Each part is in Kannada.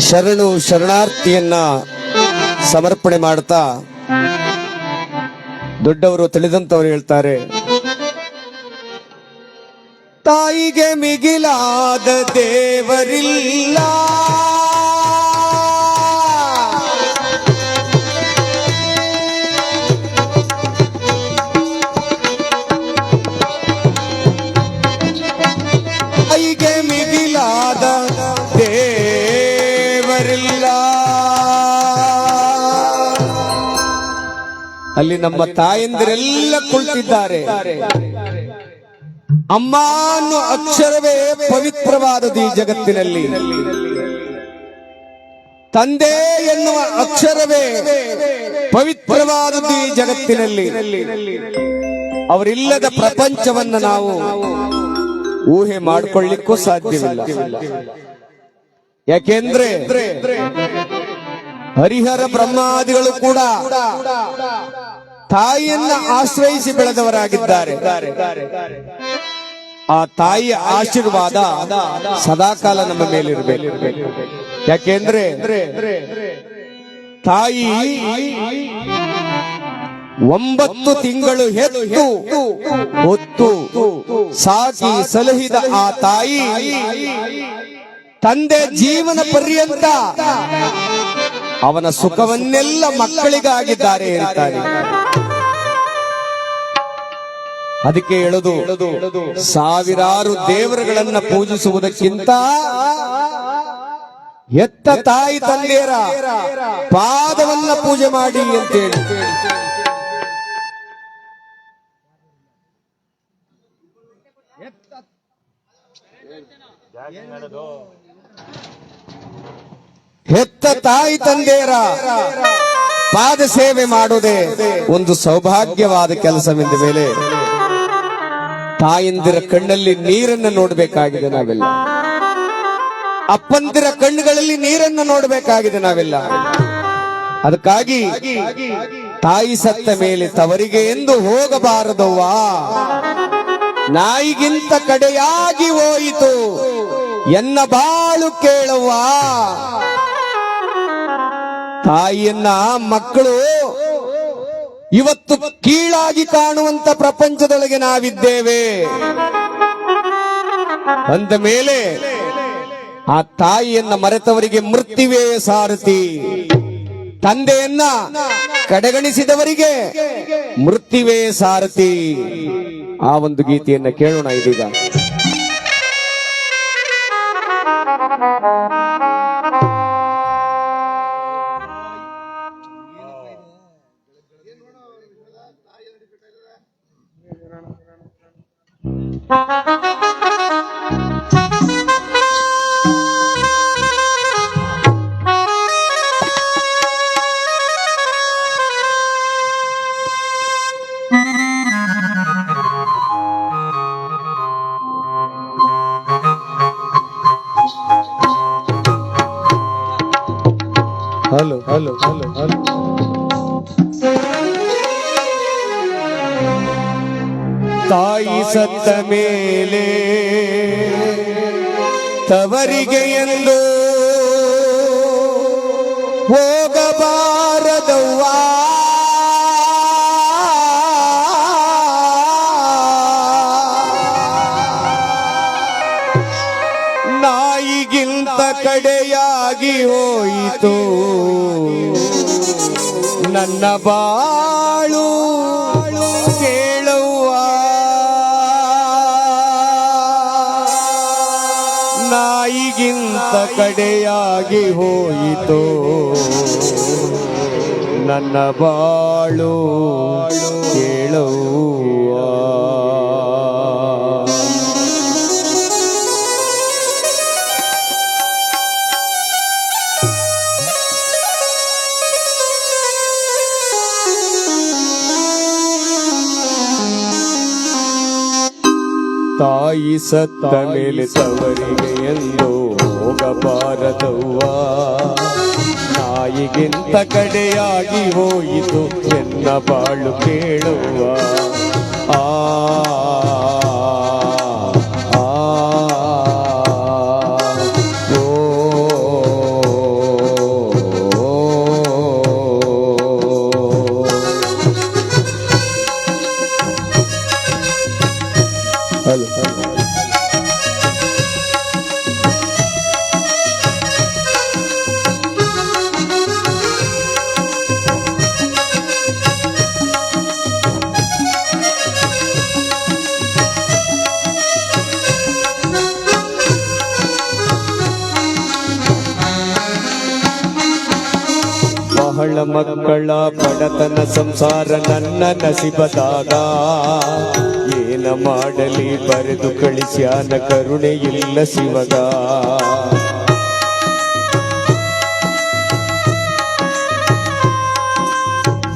ಶರಣು ಶರಣಾರ್ಥಿಯನ್ನ ಸಮರ್ಪಣೆ ಮಾಡ್ತಾ ದೊಡ್ಡವರು ತಿಳಿದಂತವರು ಹೇಳ್ತಾರೆ ತಾಯಿಗೆ ಮಿಗಿಲಾದ ದೇವರಿಲ್ಲ. ದೇವರಿಲ್ಲ ಅಲ್ಲಿ ನಮ್ಮ ತಾಯಂದಿರೆಲ್ಲ ಕುಳಿತಿದ್ದಾರೆ. ಅಮ್ಮ ಅನ್ನೋ ಅಕ್ಷರವೇ ಪವಿತ್ರವಾದದ್ದು ಈ ಜಗತ್ತಿನಲ್ಲಿ. ತಂದೆ ಎನ್ನುವ ಅಕ್ಷರವೇ ಪವಿತ್ರವಾದದ್ದು ಈ ಜಗತ್ತಿನಲ್ಲಿ. ಅವರಿಲ್ಲದ ಪ್ರಪಂಚವನ್ನು ನಾವು ಊಹೆ ಮಾಡಿಕೊಳ್ಳಿಕ್ಕೂ ಸಾಧ್ಯವಿಲ್ಲ. ಯಾಕೆಂದ್ರೆ ಹರಿಹರ ಬ್ರಹ್ಮಾದಿಗಳು ಕೂಡ ತಾಯಿಯನ್ನ ಆಶ್ರಯಿಸಿ ಬೆಳೆದವರಾಗಿದ್ದಾರೆ. ಆ ತಾಯಿಯ ಆಶೀರ್ವಾದ ಸದಾಕಾಲ ನಮ್ಮ ಮೇಲಿರಬೇಕು. ಯಾಕೆಂದ್ರೆ ತಾಯಿ ಒಂಬತ್ತು ತಿಂಗಳು ಹೆತ್ತು ಹೊತ್ತು ಸಾಕಿ ಸಲಹಿದ ಆ ತಾಯಿ ತಂದೆ ಜೀವನ ಪರ್ಯಂತ ಅವನ ಸುಖವನ್ನೆಲ್ಲ ಮಕ್ಕಳಿಗಾಗಿದ್ದಾರೆ ಹೇಳ್ತಾರೆ ಅದಕ್ಕೆ ಹೇಳುದು ಸಾವಿರಾರು ದೇವರುಗಳನ್ನ ಪೂಜಿಸುವುದಕ್ಕಿಂತ ಎತ್ತ ತಾಯಿ ತಂದೆಯರ ಪಾದವನ್ನ ಪೂಜೆ ಮಾಡಿ ಅಂತೇಳಿ. ಹೆತ್ತ ತಾಯಿ ತಂದೆಯರ ಪಾದ ಸೇವೆ ಮಾಡುವುದೇ ಒಂದು ಸೌಭಾಗ್ಯವಾದ ಕೆಲಸವೆಂದ ಮೇಲೆ ತಾಯಂದಿರ ಕಣ್ಣಲ್ಲಿ ನೀರನ್ನು ನೋಡಬೇಕಾಗಿದೆ ನಾವೆಲ್ಲ. ಅಪ್ಪಂದಿರ ಕಣ್ಣುಗಳಲ್ಲಿ ನೀರನ್ನು ನೋಡಬೇಕಾಗಿದೆ ನಾವೆಲ್ಲ. ಅದಕ್ಕಾಗಿ ತಾಯಿ ಸತ್ತ ಮೇಲೆ ತವರಿಗೆ ಎಂದು ಹೋಗಬಾರದವ್ವ. ನಾಯಿಗಿಂತ ಕಡೆಯಾಗಿ ಹೋಯಿತು. ಎನ್ನ ಬಾಳು ಕೇಳುವ. ತಾಯಿಯನ್ನ, ಮಕ್ಕಳು, ಇವತ್ತು ಕೀಳಾಗಿ ಕಾಣುವಂತ ಪ್ರಪಂಚದೊಳಗೆ ನಾವಿದ್ದೇವೆ. ಅಂದ ಮೇಲೆ ಆ ತಾಯಿಯನ್ನ ಮರೆತವರಿಗೆ ಮೃತ್ಯುವೇ ಸಾರಥಿ. ತಂದೆಯನ್ನ ಕಡೆಗಣಿಸಿದವರಿಗೆ ಮೃತ್ಯುವೇ ಸಾರಥಿ. ಆ ಒಂದು ಗೀತೆಯನ್ನ ಕೇಳೋಣ ಇದೀಗ. Thank you. Hello hello hello hello ತಾಯಿ ಸತ್ತ ಮೇಲೆ ತವರಿಗೆ ಎಂದು ಹೋಗಬಾರದವ್ವ ನಾಯಿಗಿಂತ ಕಡೆಯಾಗಿ ಹೋಯಿತು. ನನ್ನ ಬಾಳು ಕೇಳುವ ನಾಯಿಗಿಂತ ಕಡೆಯಾಗಿ ಹೋಯಿತು. ನನ್ನ ಬಾಳು ಕೇಳುವ ತಾಯಿ ಸತ್ತ ಮೇಲೆ ತವರಿಗೆ ಎಂದು ಹೋಗಬಾರದವ್ವ. ತಾಯಿಗಿಂತ ಕಡೆಯಾಗಿ ಹೋಯಿತು ಎನ್ನ ಬಾಳು ಕೇಳುವ. ಆ ಬಹಳ ಮಕ್ಕಳ ಬಡತನ ಸಂಸಾರ ನನ್ನ ನಸಿಬದಾಗ ಏನ ಮಾಡಲಿ ಬರೆದು ಕಳಿಸ್ಯಾನ ಕರುಣೆ ಇಲ್ಲ ಶಿವಗ.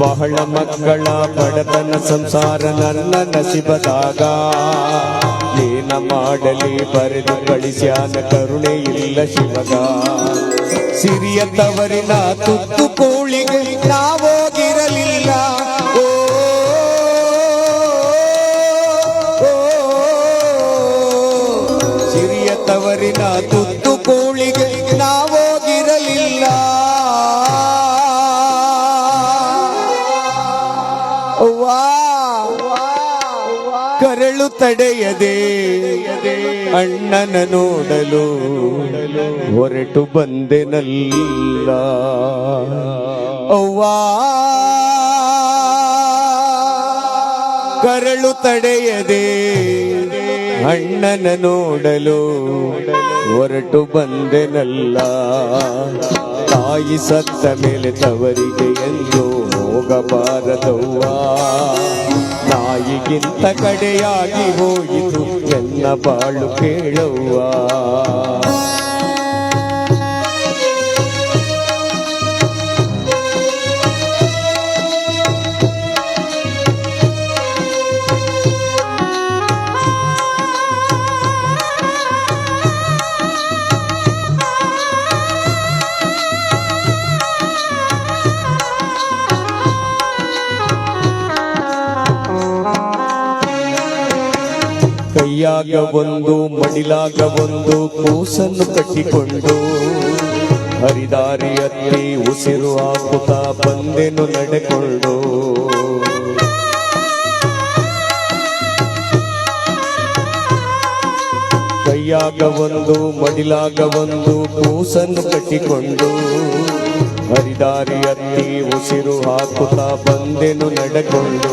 ಬಹಳ ಮಕ್ಕಳ ಬಡತನ ಸಂಸಾರ ನನ್ನ ನಸಿಬದಾಗ ಏನ ಮಾಡಲಿ ಬರೆದು ಕಳಿಸ್ಯಾನ ಕರುಣೆ ಇಲ್ಲ ಶಿವಗ. ಸಿರಿಯ ತವರಿನ ತುತ್ತು ಕೋಳಿಗೆ ನಾವೋಗಿರಲಿಲ್ಲ. ಸಿರಿಯ ತವರಿನ ತುತ್ತು ಕೋಳಿಗೆ ನಾವೋಗಿರಲಿಲ್ಲ. ಕರಳು ತಡೆಯದೆ ಅಣ್ಣನ ನೋಡಲು ಹೊರಟು ಬಂದೆನಲ್ಲ. ಅವ್ವಾ. ಕರಳು ತಡೆಯದೆ ಅಣ್ಣನ ನೋಡಲು ಹೊರಟು ಬಂದೆನಲ್ಲ. ತಾಯಿ ಸತ್ತ ಮೇಲೆ ತವರಿಗೆ ಎಂದು ಹೋಗಬಾರದವ್ವ. ನಾಯಿಗಿಂತ ಕಡೆಯಾಗಿ ಹೋಯಿತು. ಎನ್ನ ಬಾಳು ಕೇಳವ್ವ ಕೈಯಾಗ ಒಂದು ಮಡಿಲಾಗ ಒಂದು ಕೂಸನ್ನು ಕಟ್ಟಿಕೊಂಡು ಹರಿದಾರಿಯಲ್ಲಿ ಉಸಿರು ಹಾಕುತ್ತಾ ಬಂದೆನು ನಡೆಕೊಂಡು. ಕೈಯಾಗ ಒಂದು ಮಡಿಲಾಗ ಒಂದು ಕೂಸನ್ನು ಕಟ್ಟಿಕೊಂಡು ಹರಿದಾರಿಯಲ್ಲಿ ಉಸಿರು ಹಾಕುತ್ತಾ ಬಂದೆನು ನಡೆಕೊಂಡು.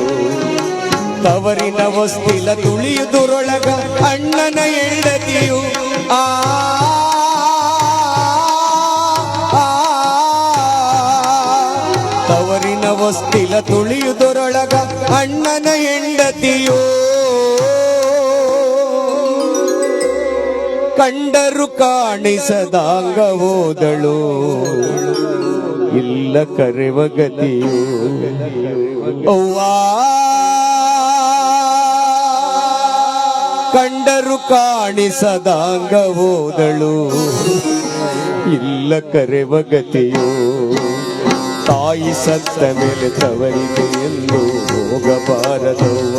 ತವರಿನ ವಸ್ತಿಲ ತುಳಿಯುದುರೊಳಗ ಅಣ್ಣನ ಹೆಂಡತಿಯು ಆ ತವರಿನ ವಸ್ತಿಲ ತುಳಿಯುದುರೊಳಗ ಅಣ್ಣನ ಹೆಂಡತಿಯು ಕಂಡರು ಕಾಣಿಸದಾಂಗ ಓದಳು ಇಲ್ಲ ಕರೆವ ಗತಿಯು ಕಾಣಿಸದಾಂಗ ಹೋದಳು ಇಲ್ಲ ಕರೆವ ಗತಿಯು ತಾಯಿ ಸತ್ತ ಮೇಲೆ ತವರಿಗೆ ಎಂದು ಹೋಗಬಾರದವ್ವ.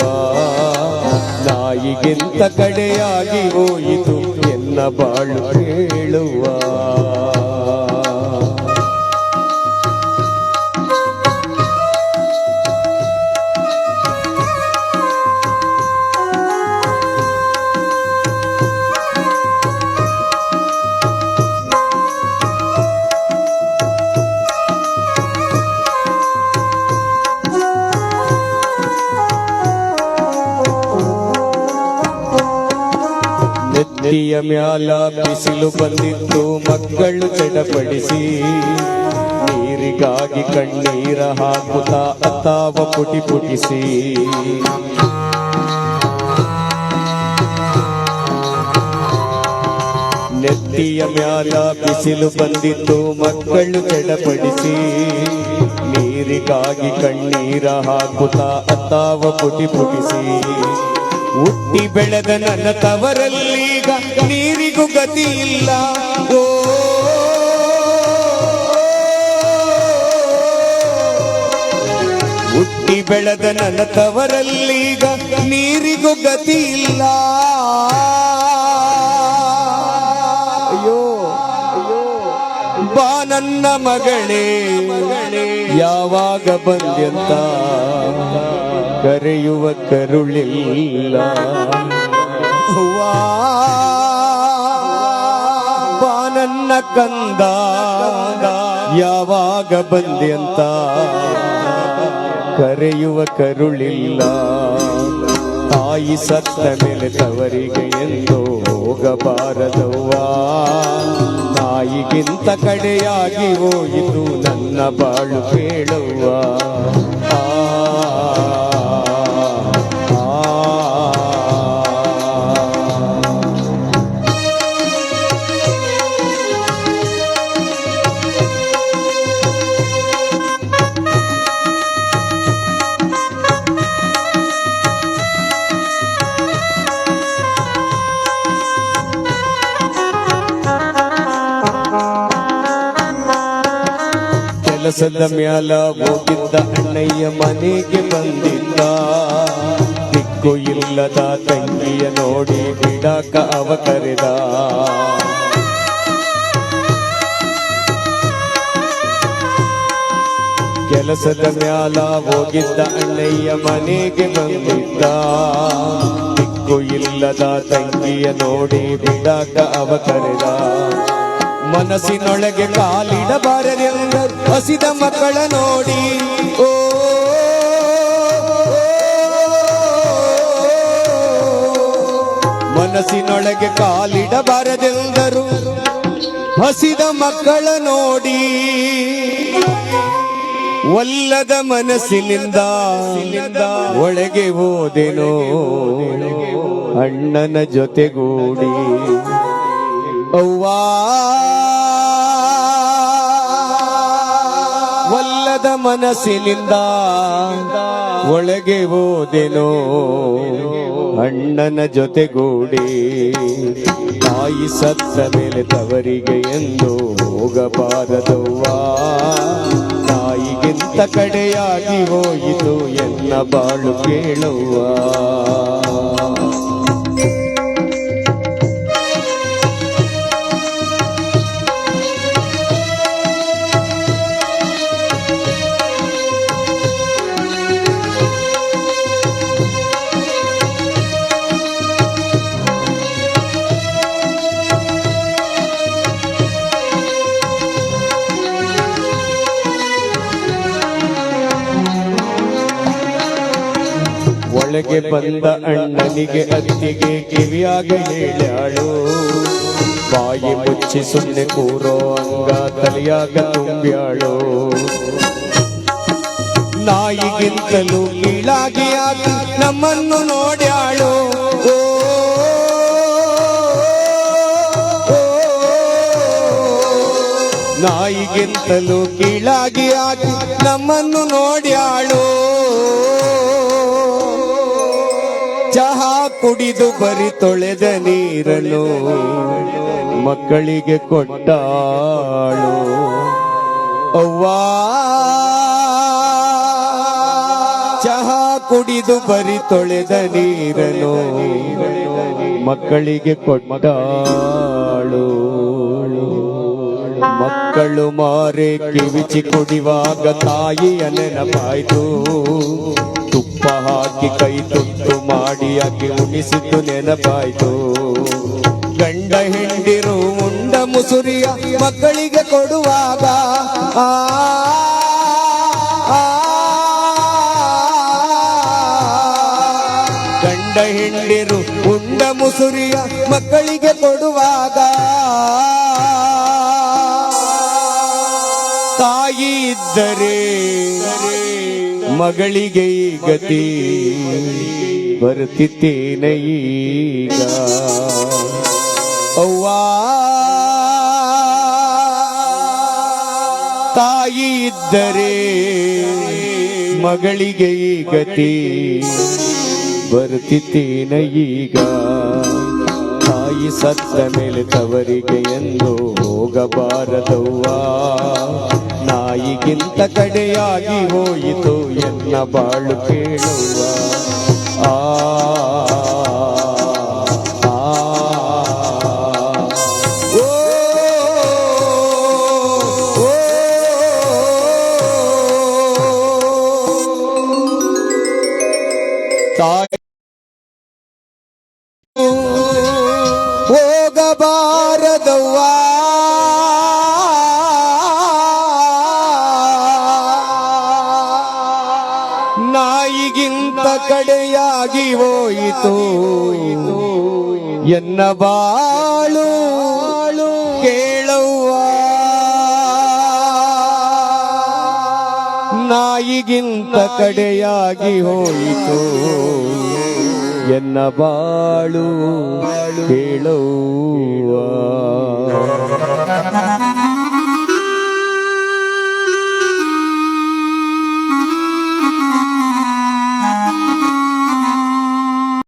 ನಾಯಿಗಿಂತ ಕಡೆಯಾಗಿ ಹೋಯಿತು ಎನ್ನ ಬಾಳು ಕೇಳುವ ಮ್ಯಾಲ ಬಿಸಿಲು ಬಂದಿತ್ತು, ಮಕ್ಕಳು ಚಡಪಡಿಸಿ. ನೀರಿಗಾಗಿ ಕಣ್ಣೀರ ಹಾಕುತ್ತಾ ಅತ್ತಾವ ಪುಟಿ ಪುಟಿಸಿ. ನೆತ್ತಿಯ ಮ್ಯಾಲ ಬಿಸಿಲು ಬಂದಿತ್ತು, ಮಕ್ಕಳು ಚಡಪಡಿಸಿ. ನೀರಿಗಾಗಿ ಕಣ್ಣೀರ ಹಾಕುತ್ತಾ ಅತ್ತಾವ ಪುಟಿ ಪುಟಿಸಿ. ಹುಟ್ಟಿ ಬೆಳೆದ ನನ್ನ ತವರಲ್ಲೀಗ ನೀರಿಗೂ ಗತಿ ಇಲ್ಲ. ಓ, ಹುಟ್ಟಿ ಬೆಳೆದ ನನ್ನ ತವರಲ್ಲೀಗ ನೀರಿಗೂ ಗತಿ ಇಲ್ಲ. ಅಯ್ಯೋ, ಬಾ ನನ್ನ ಮಗಳೇ, ಯಾವಾಗ ಬಂದ್ಯಂತ? ಕರೆಯುವ ಕರುಳಿಲ್ಲ. ಬಾನನ್ನ ಕಂದ ಯಾವಾಗ ಬಂದ್ಯಂತ ಕರೆಯುವ ಕರುಳಿಲ್ಲ. ತಾಯಿ ಸತ್ತ ಮೇಲೆ ತವರಿಗೆ ಎಂದು ಹೋಗಬಾರದವ್ವ. ತಾಯಿಗಿಂತ ಕಡೆಯಾಗಿ ಹೋಯಿತು ನನ್ನ ಬಾಳು ಕೇಳುವ ಕೆಲಸದ ಮ್ಯಾಲ ಹೋಗಿದ್ದ ಅಣ್ಣಯ್ಯ ಮನೆಗೆ ಬಂದಿದ್ದ ದಿಕ್ಕು ಇಲ್ಲದ ತಂಗಿಯ ನೋಡಿ ಬಿಡಾಕ ಅವ ಕರೆದ ಕೆಲಸದ ಮ್ಯಾಲ ಹೋಗಿದ್ದ ಅಣ್ಣಯ್ಯ ಮನೆಗೆ ಬಂದಿದ್ದ ದಿಕ್ಕು ಇಲ್ಲದ ತಂಗಿಯ ನೋಡಿ ಬಿಡಾಕ ಅವ ಕರೆದ ಮನಸ್ಸಿನೊಳಗೆ ಕಾಲಿಡಬಾರದೆಂದ ಹಸಿದ ಮಕ್ಕಳ ನೋಡಿ. ಓ, ಮನಸ್ಸಿನೊಳಗೆ ಕಾಲಿಡಬಾರದೆಂದರು ಹಸಿದ ಮಕ್ಕಳ ನೋಡಿ. ಒಲ್ಲದ ಮನಸ್ಸಿನಿಂದ ಒಳಗೆ ಹೋದೆನೋ ಅಣ್ಣನ ಜೊತೆಗೂಡಿ. ಅವ್ವಾ ಮನಸ್ಸಿನಿಂದ ಒಳಗೆ ಓದೆನೋ ಅಣ್ಣನ ಜೊತೆಗೂಡಿ ತಾಯಿ ಸತ್ತ ಮೇಲೆ ತವರಿಗೆ ಎಂದು ಹೋಗಬಾರದವ್ವ. ತಾಯಿಗಿಂತ ಕಡೆಯಾಗಿ ಹೋಯಿತು ಎನ್ನ ಬಾಳು ಕೇಳುವ ಬಂದ ಅಣ್ಣನಿಗೆ ಅತ್ತಿಗೆ ಕಿವಿಯಾಗ ಹೇಳ್ಯಾಳು. ಬಾಯಿ ಮುಚ್ಚಿ ಸುಮ್ಮನೆ ಕೂರೋ ಅಂಗ ತಲೆಯಾಗ ತುಂಬ್ಯಾಳು. ನಾಯಿಗಿಂತಲೂ ಕೀಳಾಗಿ ಆಗಿ ನಮ್ಮನ್ನು ನೋಡ್ಯಾಳು. ನಾಯಿಗಿಂತಲೂ ಕೀಳಾಗಿ ಆಗಿ ನಮ್ಮನ್ನು ನೋಡ್ಯಾಳು. ಕುಡಿದು ಬರಿ ತೊಳೆದ ನೀರನು ಮಕ್ಕಳಿಗೆ ಕೊಟ್ಟಾಳು. ಅವ್ವಾ, ಚಹಾ ಕುಡಿದು ಬರಿ ತೊಳೆದ ನೀರನು ಮಕ್ಕಳಿಗೆ ಕೊಟ್ಟಾಳು. ಮಕ್ಕಳು ಮಾರೆ ಕಿವಿಚಿ ಕುಡಿವಾಗ ತಾಯಿಯ ನೆನಪಾಯ್ತು. ತುಪ್ಪ ಹಾಕಿ ಕೈ ತುತ್ತು ಮಾಡಿ ಅಕ್ಕಿ ಉಣಿಸಿದ್ದು ನೆನಪಾಯ್ತು ಗಂಡ ಹೆಂಡಿರು ಉಂಡ ಮುಸುರಿಯ ಮಕ್ಕಳಿಗೆ ಕೊಡುವಾಗ ಗಂಡ ಹೆಂಡಿರು ಉಂಡ ಮುಸುರಿಯ ಮಕ್ಕಳಿಗೆ ಕೊಡುವಾಗ ತಾಯಿ ಇದ್ದರೆ ಮಗಳಿಗೆ ಗತಿ ಬರುತ್ತಿದ್ದೇನ ಈಗ. ಅವ್ವಾ. ತಾಯಿ ಇದ್ದರೆ ಮಗಳಿಗೆ ಗತಿ. ಬರುತ್ತಿದ್ದೇನ ಈಗ. ತಾಯಿ ಸತ್ತ ಮೇಲೆ ತವರಿಗೆ ಎಂದು ಹೋಗಬಾರದವ್ವ. ನಾಯಿಗಿಂತ ಕಡೆಯಾಗಿ ಹೋಯಿತು ಎನ್ನ ಬಾಳು ಕೇಳುವ ಆ ಹೋಯಿತು. ಎನ್ನ ಬಾಳು ಕೇಳುವ ನಾಯಿಗಿಂತ ಕಡೆಯಾಗಿ ಹೋಯಿತು. ಎನ್ನ ಬಾಳು ಕೇಳವ್ವ.